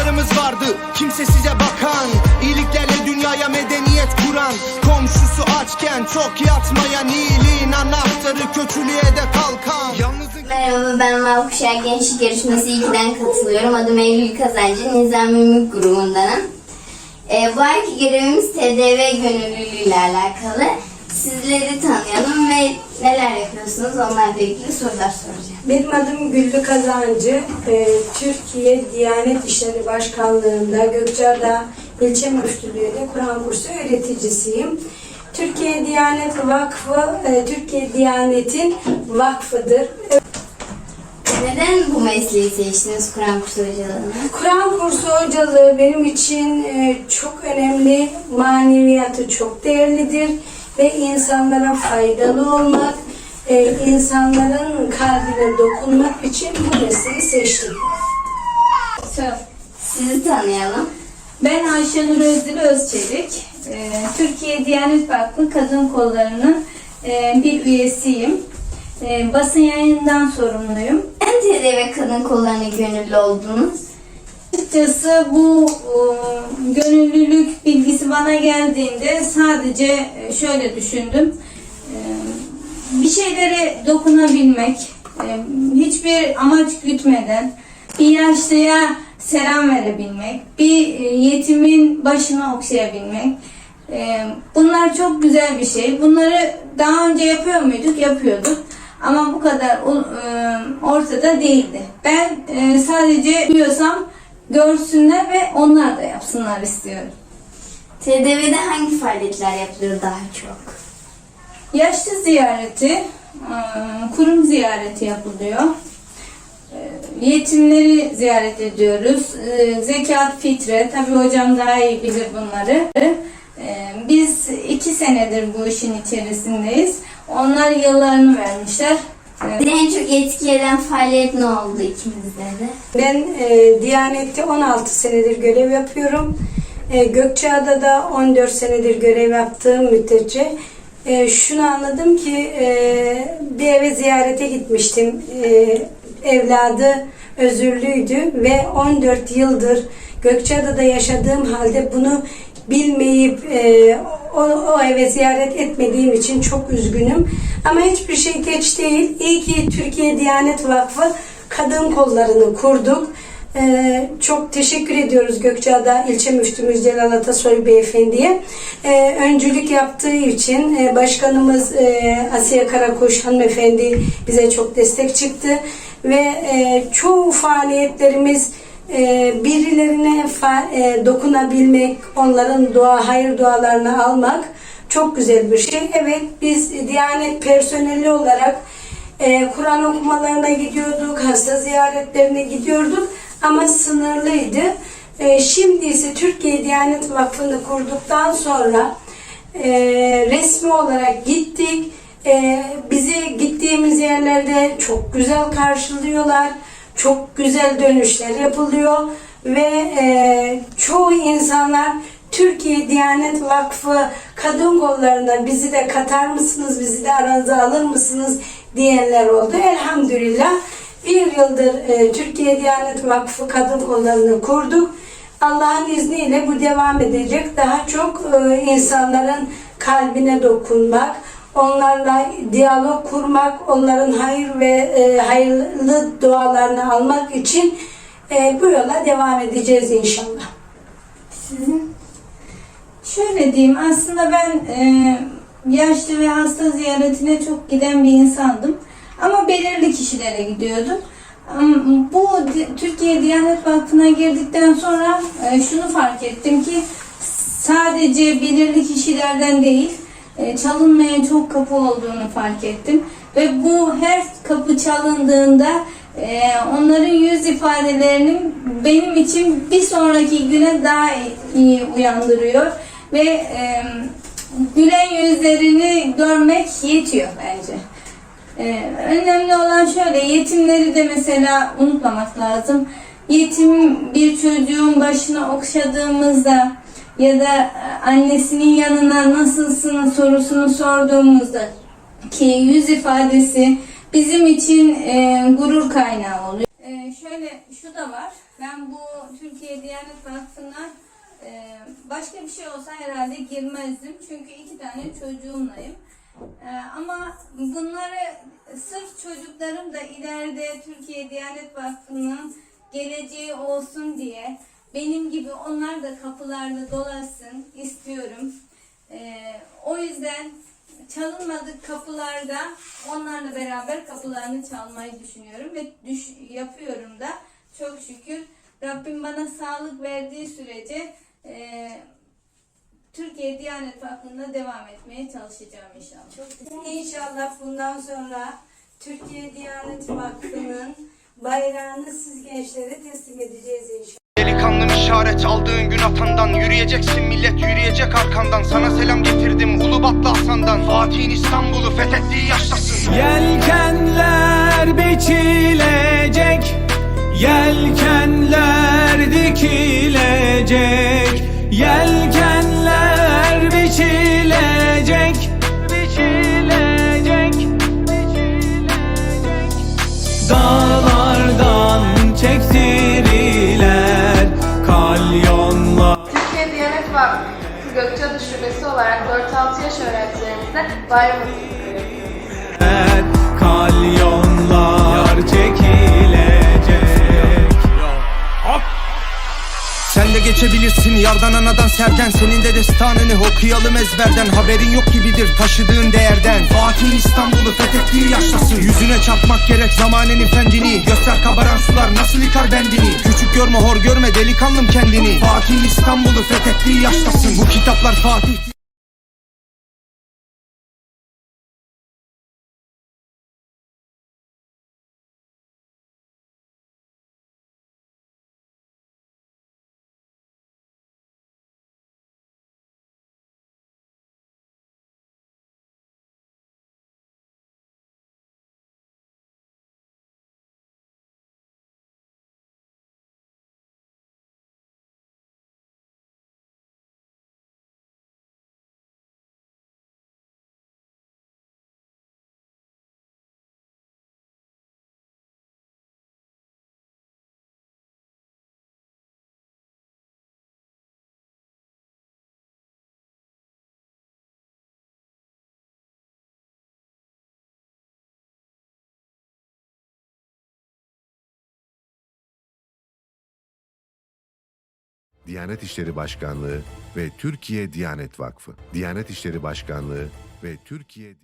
atalarımız vardı Kimse size bakan iyiliklerle dünyaya medeniyet kuran Komşusu açken çok yatmayan iyiliğin anahtarı Kötülüğe de kalkan Yalnızın Merhaba ben Mavkuşar Gençlik Yarışması 2'den katılıyorum. Adım Eylül Kazancı, Nizam Ümit grubundanım. Ee, bu ayki görevimiz TDV gönüllülüğüyle alakalı. Sizleri tanıyalım ve neler yapıyorsunuz onlarla ilgili sorular soracağım. Benim adım Güllü Kazancı. Ee, Türkiye Diyanet İşleri Başkanlığı'nda Gökçeada İlçe Müftülüğü'nde Kur'an kursu öğreticisiyim. Türkiye Diyanet Vakfı, e, Türkiye Diyanet'in vakfıdır. Neden bu mesleği seçtiniz Kur'an kursu hocalığını? Kur'an kursu hocalığı benim için e, çok önemli, maneviyatı çok değerlidir ve insanlara faydalı olmak, e, insanların kalbine dokunmak için bu mesleği seçtim. Sizi tanıyalım. Ben Ayşenur Özdil Özçelik. Ee, Türkiye Diyanet Vakfı Kadın Kolları'nın e, bir üyesiyim. Ee, Basın yayından sorumluyum. Neden TDV kadın kollarına gönüllü oldunuz? Açıkçası bu e, gönüllülük bilgisi bana geldiğinde sadece e, şöyle düşündüm. E, bir şeylere dokunabilmek, hiçbir amaç gütmeden bir yaşlıya selam verebilmek, bir yetimin başını okşayabilmek. Bunlar çok güzel bir şey. Bunları daha önce yapıyor muyduk? Yapıyorduk. Ama bu kadar ortada değildi. Ben sadece biliyorsam görsünler ve onlar da yapsınlar istiyorum. TDV'de hangi faaliyetler yapılıyor daha çok? Yaşlı ziyareti, e, kurum ziyareti yapılıyor. E, Yetimleri ziyaret ediyoruz. E, Zekat, fitre, tabi hocam daha iyi bilir bunları. Biz iki senedir bu işin içerisindeyiz. Onlar yıllarını vermişler. En çok etkileyen faaliyet ne oldu ikimizde de? Ben e, Diyanet'te 16 senedir görev yapıyorum. E, Gökçeada'da 14 senedir görev yaptığım müddetçe e, şunu anladım ki e, bir eve ziyarete gitmiştim. E, evladı özürlüydü ve 14 yıldır Gökçeada'da yaşadığım halde bunu bilmeyip e, o, o eve ziyaret etmediğim için çok üzgünüm. Ama hiçbir şey geç değil. İyi ki Türkiye Diyanet Vakfı kadın kollarını kurduk. Ee, çok teşekkür ediyoruz Gökçeada İlçe Müftümüz Celal Atasoy Beyefendi'ye. Ee, öncülük yaptığı için e, başkanımız e, Asiye Karakuş hanımefendi bize çok destek çıktı. Ve e, çoğu faaliyetlerimiz e, birilerine e, dokunabilmek, onların dua, hayır dualarını almak çok güzel bir şey. Evet biz Diyanet personeli olarak e, Kur'an okumalarına gidiyorduk, hasta ziyaretlerine gidiyorduk ama sınırlıydı. E, şimdi ise Türkiye Diyanet Vakfı'nı kurduktan sonra resmi olarak gittik. Bizi gittiğimiz yerlerde çok güzel karşılıyorlar. Çok güzel dönüşler yapılıyor ve e, çoğu insanlar Türkiye Diyanet Vakfı kadın kollarına bizi de katar mısınız, bizi de aranıza alır mısınız diyenler oldu. Elhamdülillah bir yıldır e, Türkiye Diyanet Vakfı kadın kollarını kurduk. Allah'ın izniyle bu devam edecek. Daha çok e, insanların kalbine dokunmak, onlarla diyalog kurmak, onların hayır ve e, hayırlı dualarını almak için e, bu yola devam edeceğiz inşallah. Sizin? Şöyle diyeyim aslında ben e, yaşlı ve hasta ziyaretine çok giden bir insandım. Ama belirli kişilere gidiyordum. Bu Türkiye Diyanet Vakfı'na girdikten sonra e, şunu fark ettim ki sadece belirli kişilerden değil e, çalınmaya çok kapı olduğunu fark ettim. Ve bu her kapı çalındığında e, onların yüz ifadelerinin benim için bir sonraki güne daha iyi uyandırıyor. Ve e, gülen yüzlerini görmek yetiyor bence. Ee, önemli olan şöyle yetimleri de mesela unutmamak lazım. Yetim bir çocuğun başına okşadığımızda ya da e, annesinin yanına nasılsın sorusunu sorduğumuzda ki yüz ifadesi bizim için e, gurur kaynağı oluyor. E, şöyle şu da var. Ben bu Türkiye Diyanet Vakfı'na e, başka bir şey olsa herhalde girmezdim. Çünkü iki tane çocuğumlayım. E, ama bunları sırf çocuklarım da ileride Türkiye Diyanet Vakfı'nın geleceği olsun diye benim gibi onlar da kapılarda dolaşsın istiyorum. E, o yüzden çalınmadık kapılarda onlarla beraber kapılarını çalmayı düşünüyorum ve düş, yapıyorum da çok şükür Rabbim bana sağlık verdiği sürece e, Türkiye Diyanet Vakfı'nda devam etmeye çalışacağım inşallah. İnşallah bundan sonra Türkiye Diyanet Vakfı'nın bayrağını siz gençlere teslim edeceğiz inşallah. İşaret aldığın gün atandan Yürüyeceksin millet yürüyecek arkandan. Sana selam getirdim Ulubatlı Hasan'dan. Fatih'in İstanbul'u fethettiği yaştasın. Yelkenler biçilecek Yelkenler dikilecek. Yelkenler 4-6 yaş öğrencilerimize bayram. Kalyonlar çekilecek Sen de geçebilirsin yardan anadan serden Senin de destanını okuyalım ezberden. Haberin yok gibidir taşıdığın değerden. Fatih'in İstanbul'u fethettiği yaştasın Yüzüne çarpmak gerek zamanenin fendini Göster kabaran sular nasıl yıkar bendini. Küçük görme hor görme delikanlım kendini. Fatih'in İstanbul'u fethettiği yaştasın Bu kitaplar Fatih Diyanet İşleri Başkanlığı ve Türkiye Diyanet Vakfı. Diyanet İşleri Başkanlığı ve Türkiye